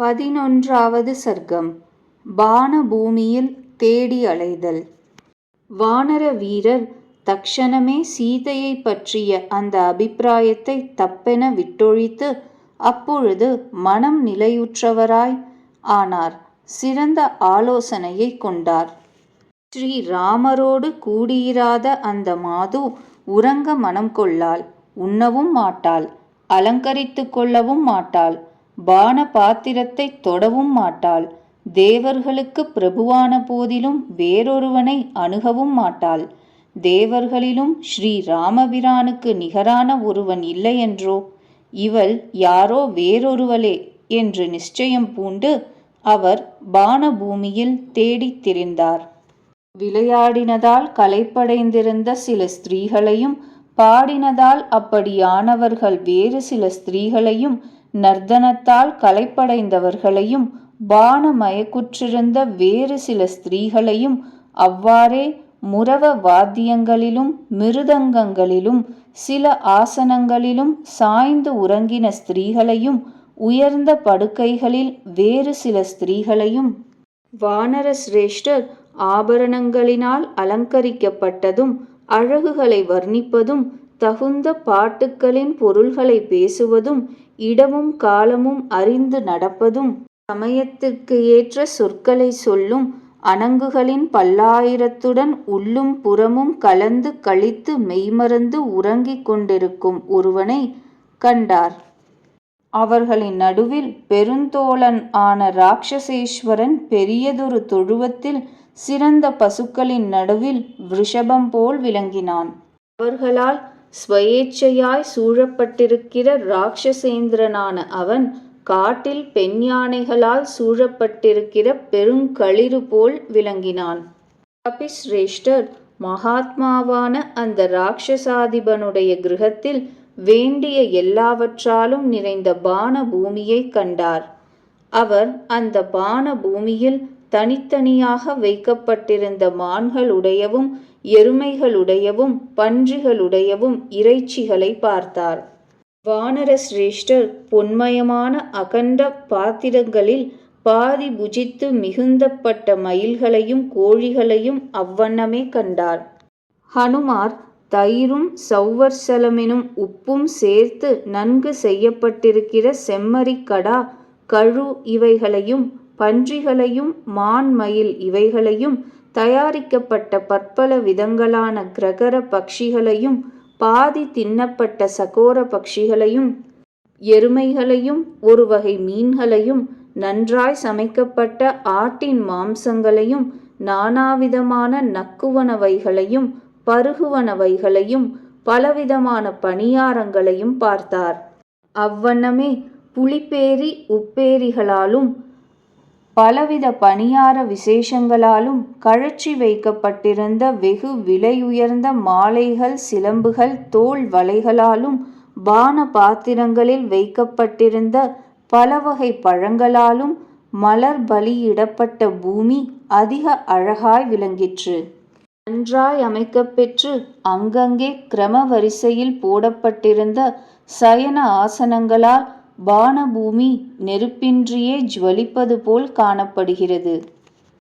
பதினொன்றாவது சர்க்கம். பானபூமியில் தேடி அலைதல். வானர வீரர் தக்ஷணமே சீதையைப் பற்றிய அந்த அபிப்பிராயத்தை தப்பென விட்டொழித்து அப்பொழுது மனம் நிலையுற்றவராய் ஆனார். சிறந்த ஆலோசனையைக் கொண்டார். ஸ்ரீ ராமரோடு கூடியிராத அந்த மாது உறங்க மனம் கொள்ளாள். உண்ணவும் மாட்டாள். அலங்கரித்து கொள்ளவும் மாட்டாள். பான பாத்திரத்தைத் தொடவும் மாட்டாள். தேவர்களுக்குப் பிரபுவான போதிலும் வேறொருவனை அணுகவும் மாட்டாள். தேவர்களிலும் ஸ்ரீ ராமபிரானுக்கு நிகரான ஒருவன் இல்லையென்றோ? இவள் யாரோ வேறொருவளே என்று நிச்சயம் பூண்டு அவர் பானபூமியில் தேடித் திரிந்தார். விளையாடினதால் கலைப்படைந்திருந்த சில ஸ்திரீகளையும் பாடினதால் அப்படியானவர்கள் வேறு சில ஸ்திரீகளையும் நர்த்தனத்தால் களைப்படைந்தவர்களையும் பான மயக்குற்றிருந்த வேறு சில ஸ்திரீகளையும் அவ்வாறே முரவ வாத்தியங்களிலும் மிருதங்கங்களிலும் சில ஆசனங்களிலும் சாய்ந்து உறங்கின ஸ்திரீகளையும் உயர்ந்த படுக்கைகளில் வேறு சில ஸ்திரீகளையும். வானர சிரேஷ்டர் ஆபரணங்களினால் அலங்கரிக்கப்பட்டதும் அழகுகளை வர்ணிப்பதும் தகுந்த பாட்டுக்களின் பொருள்களை பேசுவதும் இடமும் காலமும் அறிந்து நடப்பதும் சமயத்துக்கு ஏற்ற சொற்களை சொல்லும் அணங்குகளின் பல்லாயிரத்துடன் உள்ளும் புறமும் கலந்து கழித்து மெய்மறந்து உறங்கிக் கொண்டிருக்கும் ஒருவனை கண்டார். அவர்களின் நடுவில் பெருந்தோழன் ஆன ராட்சசேஸ்வரன் பெரியதொரு தொழுவத்தில் சிறந்த பசுக்களின் நடுவில் விருஷபம் போல் விளங்கினான். அவர்களால் ஸ்வயேச்சையாய் சூழப்பட்டிருக்கிற ராட்சசேந்திரனான அவன் காட்டில் பெண் யானைகளால் சூழப்பட்டிருக்கிற பெருங்களிறு போல் விளங்கினான். கபிஸ்ரேஷ்டர் மகாத்மாவான அந்த ராட்சசாதிபனுடைய கிரகத்தில் வேண்டிய எல்லாவற்றாலும் நிறைந்த பான பூமியை கண்டார். அவர் அந்த பான பூமியில் தனித்தனியாக வைக்கப்பட்டிருந்த மான்களுடையவும் எருமைகளுடையவும் பன்றிகளுடையவும் இறைச்சிகளை பார்த்தார். வானர சிரேஷ்டர் பொன்மயமான அகண்ட பாத்திரங்களில் பாதி புஜித்து மிகுந்தப்பட்ட மயில்களையும் கோழிகளையும் அவ்வண்ணமே கண்டார். ஹனுமார் தயிரும் சௌவர்சலமெனும் உப்பும் சேர்த்து நன்கு செய்யப்பட்டிருக்கிற செம்மறிக்கடா கழு இவைகளையும் பன்றிகளையும் மான் மயில் இவைகளையும் தயாரிக்கப்பட்ட பற்பல விதங்களான கிரகர பக்ஷிகளையும் பாதி தின்னப்பட்ட சகோர பக்ஷிகளையும் எருமைகளையும் ஒரு வகை மீன்களையும் நன்றாய் சமைக்கப்பட்ட ஆட்டின் மாம்சங்களையும் நானாவிதமான நக்குவனவைகளையும் பருகுவனவைகளையும் பலவிதமான பணியாரங்களையும் பார்த்தார். அவ்வண்ணமே புலிப்பேரி உப்பேரிகளாலும் பலவித பணியார விசேஷங்களாலும் கழற்றி வைக்கப்பட்டிருந்த வெகு விலையுயர்ந்த மாலைகள் சிலம்புகள் தோல் வலைகளாலும் பான பாத்திரங்களில் வைக்கப்பட்டிருந்த பலவகை பழங்களாலும் மலர் பலியிடப்பட்ட பூமி அதிக அழகாய் விளங்கிற்று. நன்றாய் அமைக்கப்பெற்று அங்கங்கே கிரம வரிசையில் போடப்பட்டிருந்த சயன ஆசனங்களால் பானபூமி நெருப்பின்றியே ஜுவலிப்பது போல் காணப்படுகிறது.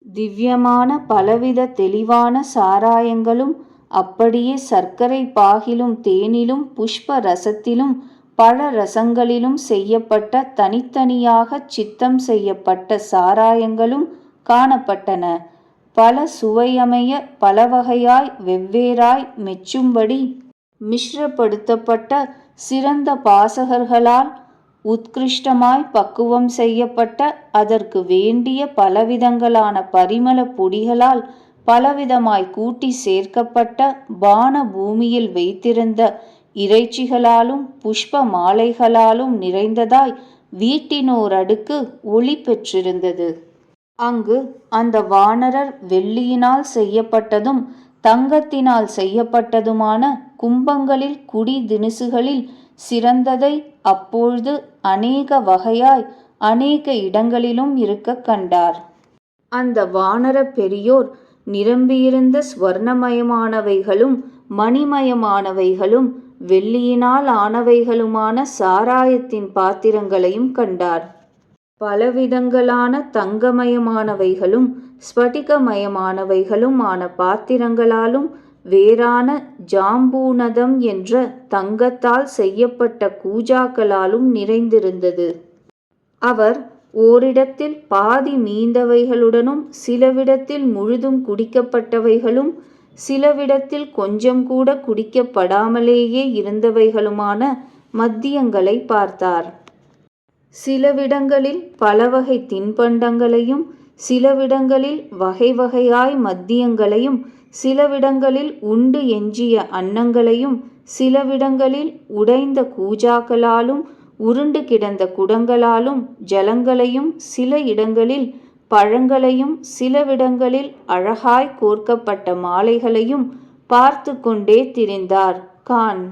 திவ்யமான பலவித தெளிவான சாராயங்களும் அப்படியே சர்க்கரை பாகிலும் தேனிலும் புஷ்ப ரசத்திலும் பழ ரசங்களிலும் செய்யப்பட்ட தனித்தனியாக சித்தம் செய்யப்பட்ட சாராயங்களும் காணப்பட்டன. பல சுவையமைய பலவகையாய் வெவ்வேறாய் மெச்சும்படி மிஷ்ரப்படுத்தப்பட்ட சிறந்த பாசகர்களால் உத்கிருஷ்டமாய் பக்குவம் செய்யப்பட்ட அதற்கு வேண்டிய பலவிதங்களான பரிமள பொடிகளால் பலவிதமாய் கூட்டி சேர்க்கப்பட்ட பான பூமியில் வைத்திருந்த இறைச்சிகளாலும் புஷ்ப மாலைகளாலும் நிறைந்ததாய் வீட்டினோர் அடுக்கு ஒளி பெற்றிருந்தது. அங்கு அந்த வானரர் வெள்ளியினால் செய்யப்பட்டதும் தங்கத்தினால் செய்யப்பட்டதுமான கும்பங்களில் குடி தினுசுகளில் சிறந்ததை அப்பொழுது அநேக வகையாய் அநேக இடங்களிலும் இருக்க கண்டார். அந்த வானர பெரியோர் நிரம்பியிருந்த ஸ்வர்ணமயமானவைகளும் மணிமயமானவைகளும் வெள்ளியினால் ஆனவைகளுமான சாராயத்தின் பாத்திரங்களையும் கண்டார். பலவிதங்களான தங்கமயமானவைகளும் ஸ்படிகமயமானவைகளும் ஆன பாத்திரங்களாலும் வேறான ஜாம்பூனதம் என்ற தங்கத்தால் செய்யப்பட்ட கூஜாக்களாலும் நிறைந்திருந்தது. அவர் ஓரிடத்தில் பாதி மீந்தவைகளுடனும் சிலவிடத்தில் முழுதும் குடிக்கப்பட்டவைகளும் சிலவிடத்தில் கொஞ்சம் கூட குடிக்கப்படாமலேயே இருந்தவைகளுமான மத்தியங்களை பார்த்தார். சிலவிடங்களில் பலவகை தின்பண்டங்களையும் சிலவிடங்களில் வகை வகையாய் மத்தியங்களையும் சிலவிடங்களில் உண்டு எஞ்சிய அன்னங்களையும் சிலவிடங்களில் உடைந்த கூஜாக்களாலும் உருண்டு கிடந்த குடங்களாலும் ஜலங்களையும் சில இடங்களில் பழங்களையும் சிலவிடங்களில் அழகாய் கோர்க்கப்பட்ட மாலைகளையும் பார்த்து கொண்டே திரிந்தார் கான்.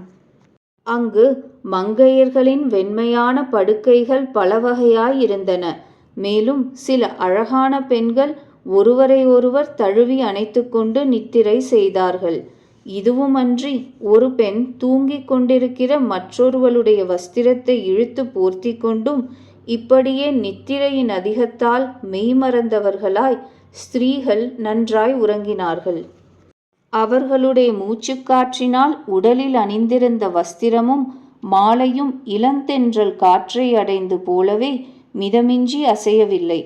அங்கு மங்கையர்களின் வெண்மையான படுக்கைகள் பலவகையாயிருந்தன. மேலும் சில அழகான பெண்கள் ஒருவரை ஒருவர் தழுவி அணைத்துக்கொண்டு நித்திரை செய்தார்கள். இதுவுமன்றி ஒரு பெண் தூங்கிக் கொண்டிருக்கிற மற்றொருவளுடைய வஸ்திரத்தை இழுத்துப் போர்த்திக்கொண்டும் இப்படியே நித்திரையின் அதிகத்தால் மெய்மறந்தவர்களாய் ஸ்திரீகள் நன்றாய் உறங்கினார்கள். அவர்களுடைய மூச்சுக்காற்றினால் உடலில் அணிந்திருந்த வஸ்திரமும் மாலையும் இளந்தென்றல் காற்றை அடைந்து போலவே மிதமின்றி அசையவில்லை.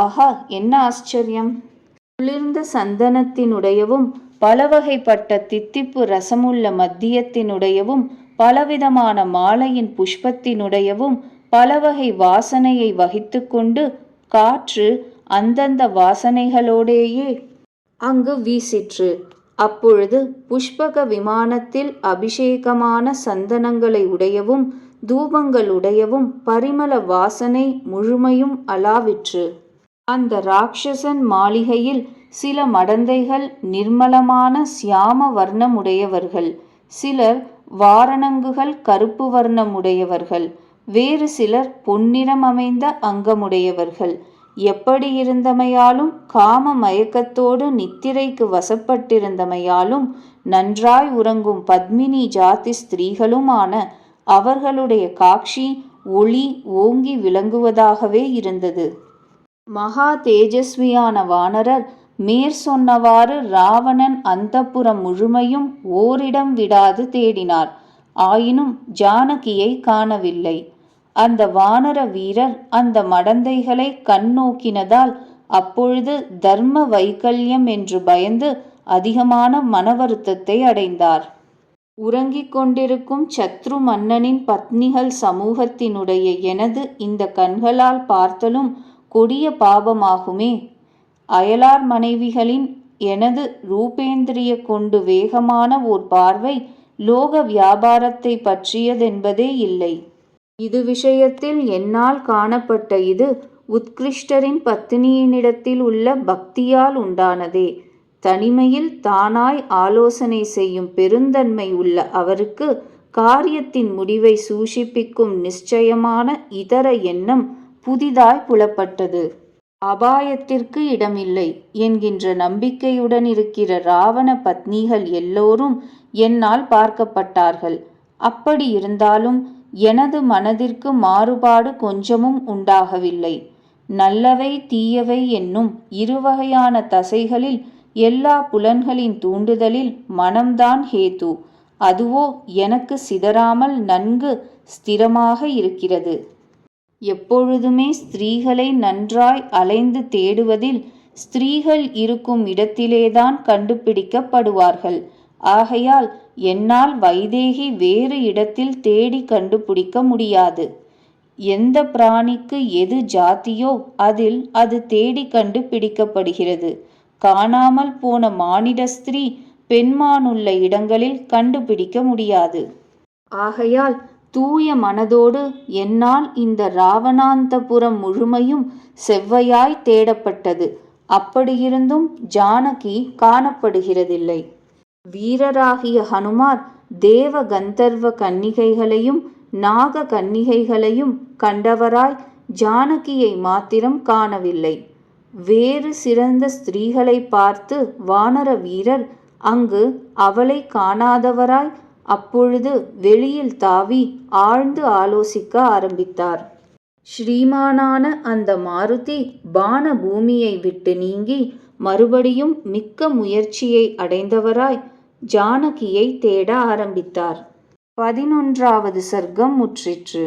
ஆகா என்ன ஆச்சரியம்! குளிர்ந்த சந்தனத்தினுடையவும் பலவகைப்பட்ட தித்திப்பு ரசமுள்ள மத்தியத்தினுடையவும் பலவிதமான மாலையின் புஷ்பத்தினுடையவும் பலவகை வாசனையை வகித்துக்கொண்டு காற்று அந்தந்த வாசனைகளோடேயே அங்கு வீசிற்று. அப்பொழுது புஷ்பக விமானத்தில் அபிஷேகமான சந்தனங்களை உடையவும் தூபங்களுடையவும் பரிமள வாசனை முழுமையும் அலாவிற்று. அந்த ராட்சசன் மாளிகையில் சில மடந்தைகள் நிர்மலமான சியாம வர்ணமுடையவர்கள் சிலர் வாரணங்குகள் கருப்பு வர்ணமுடையவர்கள் வேறு சிலர் பொன்னிறம் அமைந்த அங்கமுடையவர்கள். எப்படியிருந்தமையாலும் காம மயக்கத்தோடு நித்திரைக்கு வசப்பட்டிருந்தமையாலும் நன்றாய் உறங்கும் பத்மினி ஜாதி ஸ்திரீகளுமான அவர்களுடைய காட்சி ஒளி ஓங்கி விளங்குவதாகவே இருந்தது. மகா தேஜஸ்வியான வானரர் மேற்சொன்னவாறு ராவணன் அந்தப்புரம் முழுமையும் ஓரிடம் விடாது தேடினார். ஆயினும் ஜானகியை காணவில்லை. அந்த வானர வீரர் அந்த மடந்தைகளை கண்ணோக்கினதால் அப்பொழுது தர்ம வைகல்யம் என்று பயந்து அதிகமான மன வருத்தத்தை அடைந்தார். உறங்கிக் கொண்டிருக்கும் சத்ரு மன்னனின் பத்னிகள் சமூகத்தினுடைய எனது இந்த கண்களால் பார்த்தலும் கொடிய பாபமாகுமே. அயலார் மனைவிகளின் எனது ரூபேந்திரிய கொண்டு வேகமான ஓர் பார்வை லோக வியாபாரத்தைப் பற்றியதென்பதே இல்லை. இது விஷயத்தில் என்னால் காணப்பட்ட இது உத்கிருஷ்டரின் பத்தினியினிடத்தில் உள்ள பக்தியால் உண்டானதே. தனிமையில் தானாய் ஆலோசனை செய்யும் பெருந்தன்மை உள்ள அவருக்கு காரியத்தின் முடிவை சூஷிப்பிக்கும் நிச்சயமான இதர எண்ணம் புதிதாய் புலப்பட்டது. அபாயத்திற்கு இடமில்லை என்கின்ற நம்பிக்கையுடன் இருக்கிற ராவண பத்னிகள் எல்லோரும் என்னால் பார்க்கப்பட்டார்கள். அப்படி இருந்தாலும் எனது மனதிற்கு மாறுபாடு கொஞ்சமும் உண்டாகவில்லை. நல்லவை தீயவை என்னும் இருவகையான தசைகளில் எல்லா புலன்களின் தூண்டுதலில் மனம்தான் ஹேது. அதுவோ எனக்கு சிதறாமல் நன்கு ஸ்திரமாக இருக்கிறது. எப்பொழுதுமே ஸ்திரீகளை நன்றாய் அலைந்து தேடுவதில் ஸ்திரீகள் இருக்கும் இடத்திலேதான் கண்டுபிடிக்கப்படுவார்கள். ஆகையால் என்னால் வைதேகி வேறு இடத்தில் தேடிக் கண்டுபிடிக்க முடியாது. எந்த பிராணிக்கு எது ஜாதியோ அதில் அது தேடிக் கண்டுபிடிக்கப்படுகிறது. காணாமல் போன மானிட ஸ்திரீ பெண்மானுள்ள இடங்களில் கண்டுபிடிக்க முடியாது. ஆகையால் தூய மனதோடு என்னால் இந்த ராவணாந்தபுரம் முழுமையும் செவ்வையாய் தேடப்பட்டது. அப்படியிருந்தும் ஜானகி காணப்படுகிறதில்லை. வீரராகிய ஹனுமார் தேவ கந்தர்வ கன்னிகைகளையும் நாக கன்னிகைகளையும் கண்டவராய் ஜானகியை மாத்திரம் காணவில்லை. வேறு சிறந்த ஸ்திரீகளை பார்த்து வானர வீரர் அங்கு அவளை காணாதவராய் அப்பொழுது வெளியில் தாவி ஆழ்ந்து ஆலோசிக்க ஆரம்பித்தார். ஸ்ரீமானான அந்த மாருதி பான பூமியை விட்டு நீங்கி மறுபடியும் மிக்க முயற்சியை அடைந்தவராய் ஜானகியை தேட ஆரம்பித்தார் பதினொன்றாவது சர்க்கம் முற்றிற்று